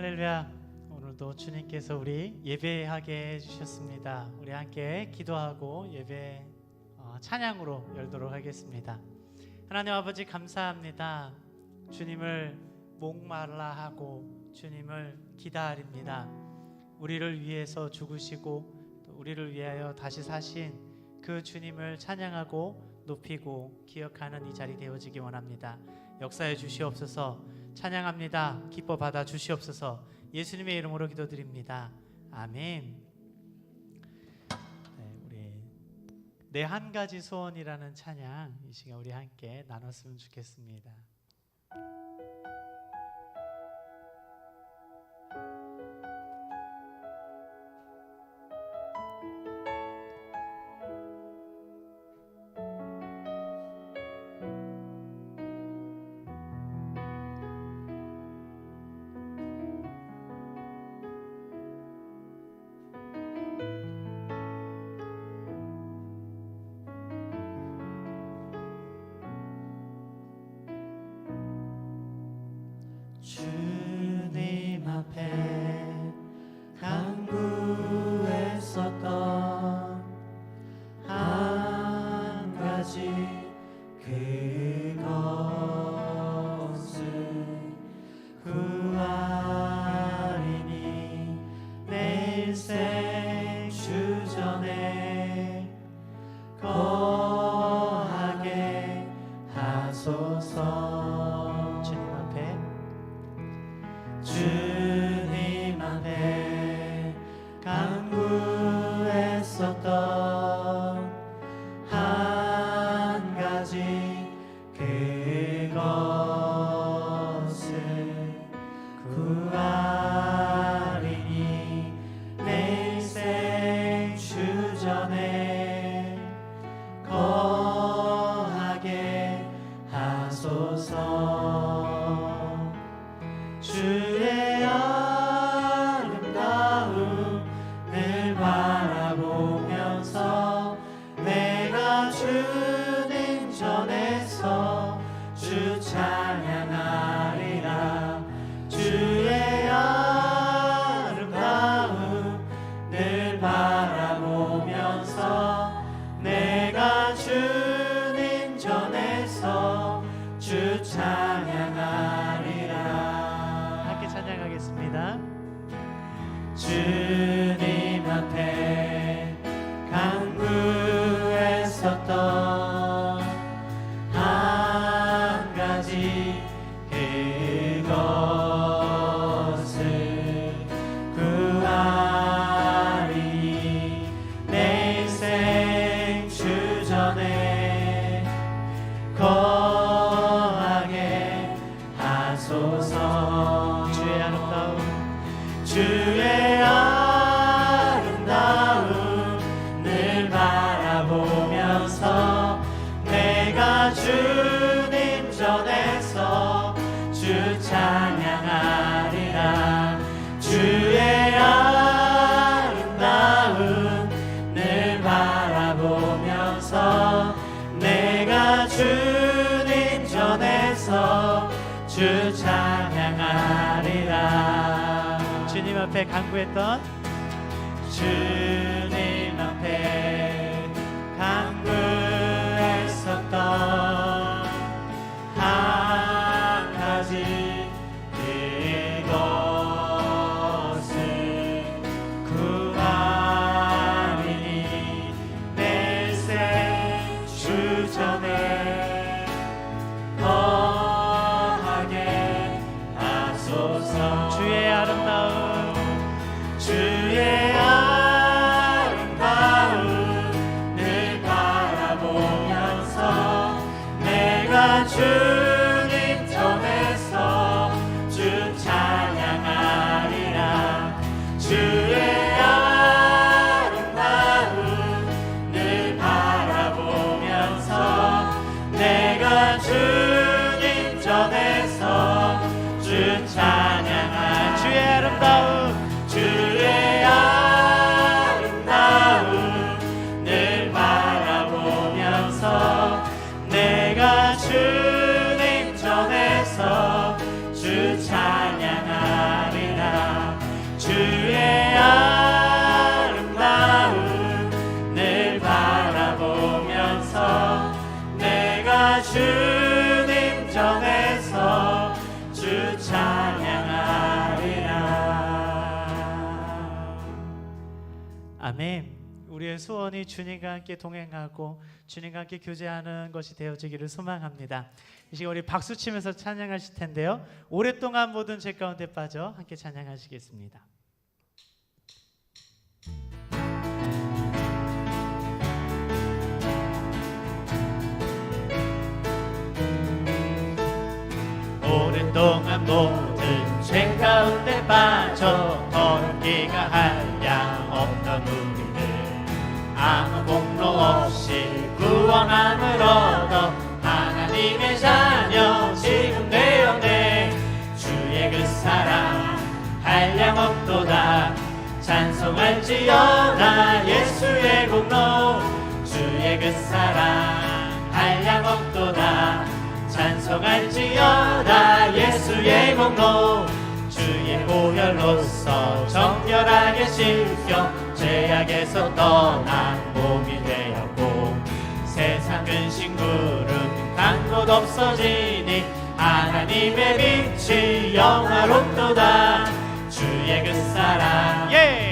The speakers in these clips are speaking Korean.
할렐루야. 오늘도 주님께서 우리 예배하게 해주셨습니다. 우리 함께 기도하고 예배 어, 찬양으로 열도록 하겠습니다. 하나님 아버지 감사합니다. 주님을 목말라 하고 주님을 기다립니다. 우리를 위해서 죽으시고 또 우리를 위하여 다시 사신 그 주님을 찬양하고 높이고 기억하는 이 자리 되어지기 원합니다. 역사해 주시옵소서. 찬양합니다. 기뻐 받아 주시옵소서. 예수님의 이름으로 기도드립니다. 아멘. 네, 우리 내한 가지 소원이라는 찬양 이 시간 우리 함께 나눴으면 좋겠습니다. 내일 아름다움을 바라보면서 내가 주님 전에서 주 찬양하리라. 주님 앞에 간구했던 주님 아멘. 우리의 소원이 주님과 함께 동행하고 주님과 함께 교제하는 것이 되어지기를 소망합니다. 이 시간 우리 박수 치면서 찬양하실 텐데요. 오랫동안 모든 죄 가운데 빠져 함께 찬양하시겠습니다. 오랫동안 모 구원함을 얻어 하나님의 자녀 지금 되었네 주의 그 사랑 한량 없도다. 찬송할지어다 예수의 공로. 주의 그 사랑 한량 없도다. 찬송할지어다 예수의 공로. 주의 보혈로서 정결하게 씻겨 죄악에서 떠난 곳 없어지니 하나님의 빛이 영화롭도다. 주의 그 사랑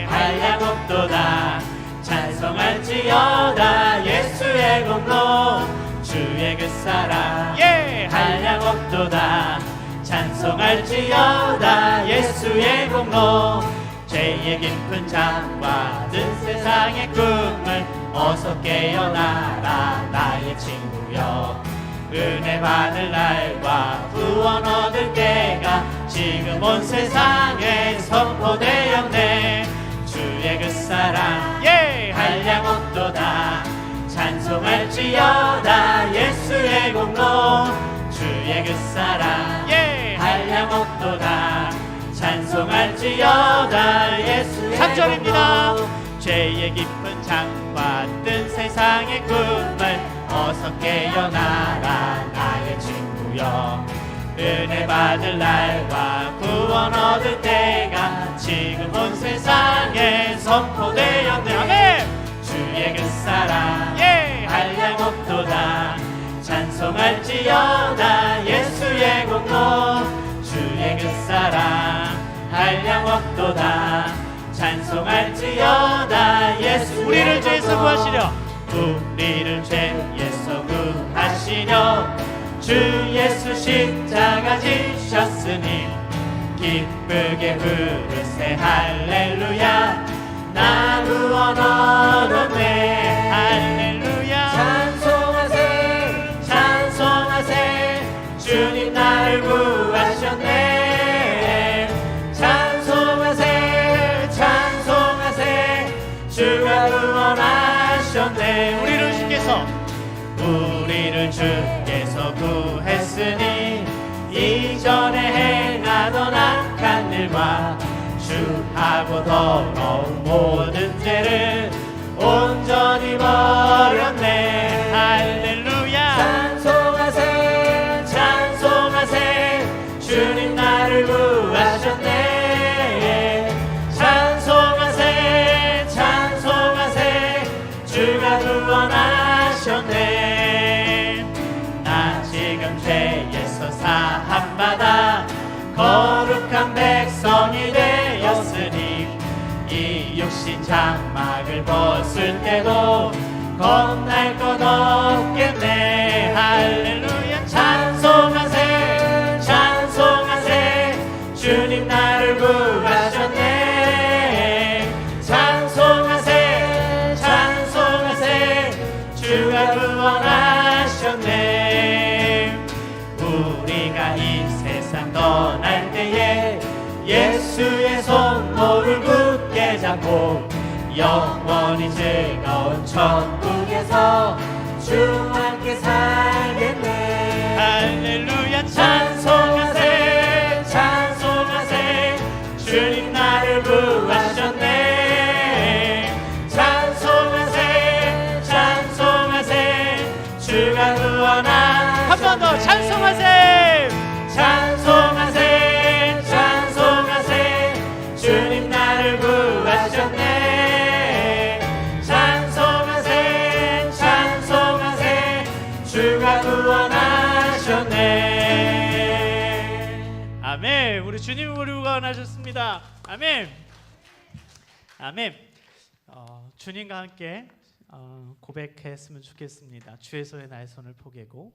한량 없도다. 찬송할지어다 예수의 공로. 주의 그 사랑 한량 없도다. 찬송할지어다 예수의 공로. 죄의 깊은 잠과 든 세상의 꿈을 어서 깨어나라. 나의 친구여 은혜 받을 날과 구원 얻을 때가 지금 온 세상에 선포되었네. 주의 그 사랑 한량 없도다. 찬송할지어다 예수의 공로. 주의 그 사랑 한량 없도다. 찬송할지어다 예수의 3절입니다. 공로. 죄의 깊은 창과 뜬 세상의 꿈을 어서 깨어나라 나의 친구여. 은혜 받을 날과 구원 얻을 때가 지금 온 세상에 선포되었네. 아멘! 주의 그 사랑 한량 없도다. 찬송할지어다 예수의 공로. 주의 그 사랑 한량 없도다. 찬송할지어다 예수 우리를 죄에서 구하시려. 우리를 죄에서 구하시려 주 예수 십자가 지셨으니 기쁘게 부르세 할렐루야. 나 구원 얻었네. 할렐루야. 찬송하세. 찬송하세. 주님 나를 구하셨네 일과 주하고 더러운 모든 죄를 온전히 버렸네. 할렐루야. 찬송하세 찬송하세. 주님 장막을 벗을 때도 겁날 것 없겠네 할렐루야. 찬송하세 찬송하세. 주님 나를 구하셨네. 찬송하세 찬송하세. 주가 구원하셨네. 우리가 이 세상 떠날 때에 예수의 손목을 굳게 잡고 영원히 즐거운 천국에서 주와 함께 살겠네. 할렐루야 찬송하세. 찬송하세. 주님 나를 구하셨네 버리고 가나셨습니다. 아멘. 아멘. 어, 주님과 함께 어, 고백했으면 좋겠습니다. 주의 손에 나의 손을 포개고.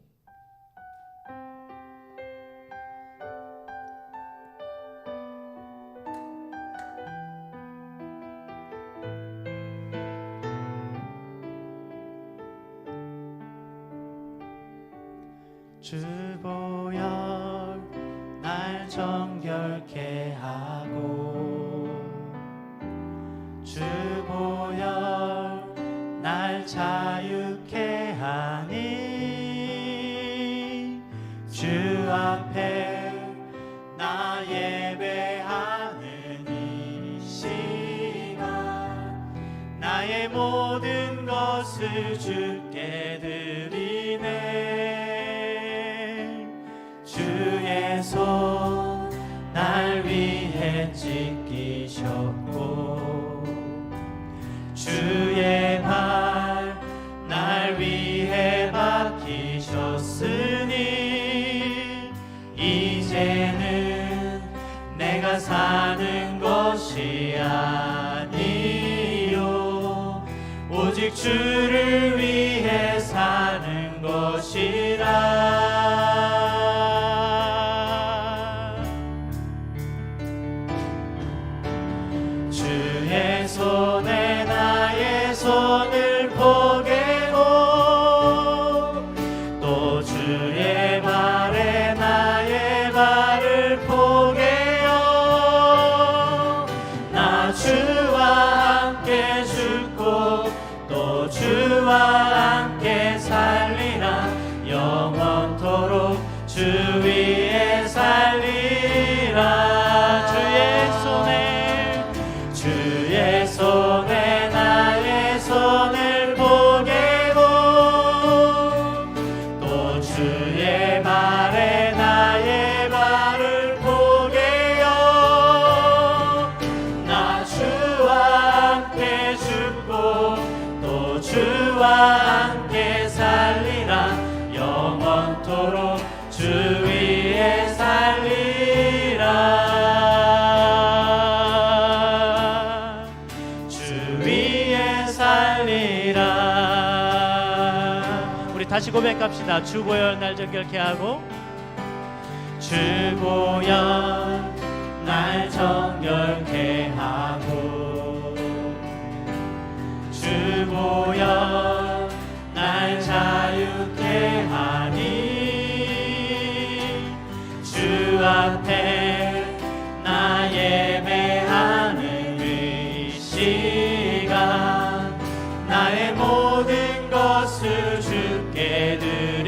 지 주를 다시 고백합시다. 주 보혈 날 정결케 하고. 주 보혈 날 정결케 하고. 주 보혈 날 자유케 하니. 주 앞에 나 예배하는 이 시간 나의 몸 것을 주께 드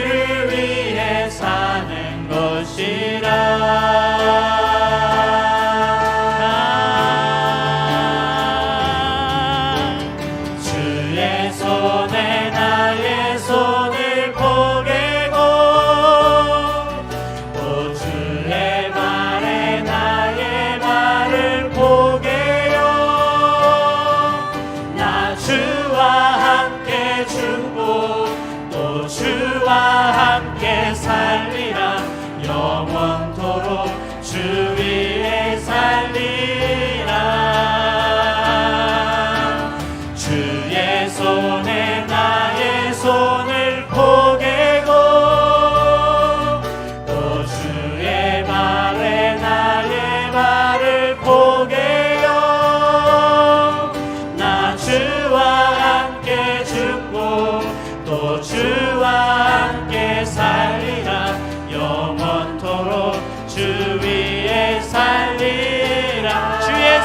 주를 위해 사는 것이라.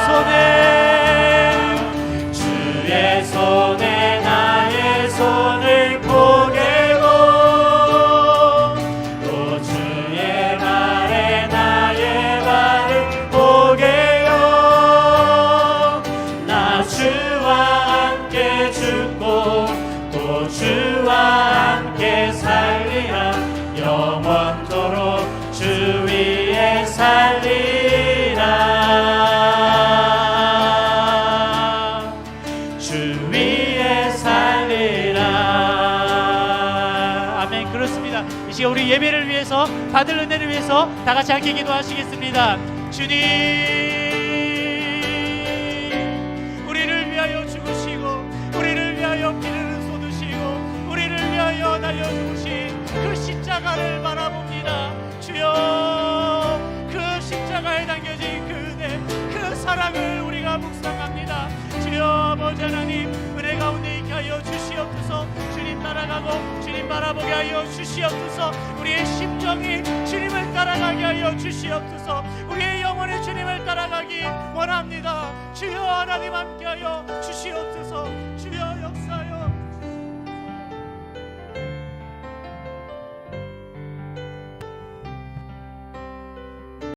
손에 받을 은혜를 위해서 다 같이 함께 기도하시겠습니다. 주님, 우리를 위하여 죽으시고 우리를 위하여 피를 쏟으시고 우리를 위하여 날려 죽으신 그 십자가를 바라봅니다. 주여, 따라가고 주님 바라보게 하여 주시옵소서. 우리의 심정이 주님을 따라가게 하여 주시옵소서. 우리의 영혼이 주님을 따라가기 원합니다. 주여 하나님 함께 하여 주시옵소서